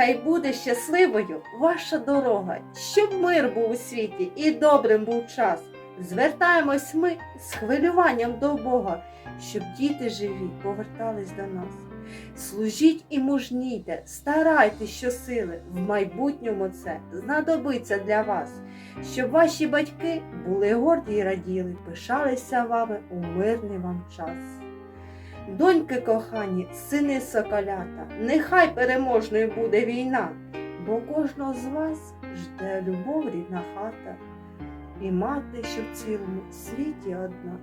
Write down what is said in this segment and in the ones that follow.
Хай буде щасливою ваша дорога, щоб мир був у світі і добрим був час. Звертаємось ми з хвилюванням до Бога, щоб діти живі повертались до нас. Служіть і мужніте, старайтесь щосили, в майбутньому це знадобиться для вас, щоб ваші батьки були горді й раділи, пишалися вами у мирний вам час. Доньки кохані, сини соколята, нехай переможною буде війна, бо кожного з вас жде любов рідна хата, і мати, що в цілому світі одна.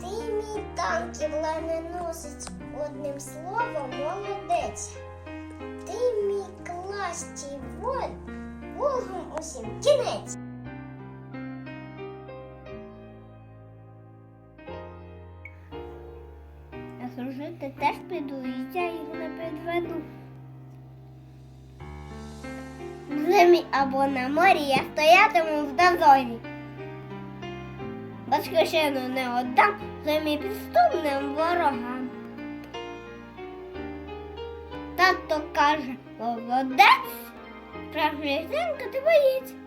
Ти мій танків носить одним словом молодець. Ти мій класті воль, Богом усім кінець. Служити теж піду, і я їх не підведу. В зимі або на морі я стоятиму в дозорі. Батьківщину не отдам зимі підступним ворогам. Тато каже, молодець, справжній синка ти боєць.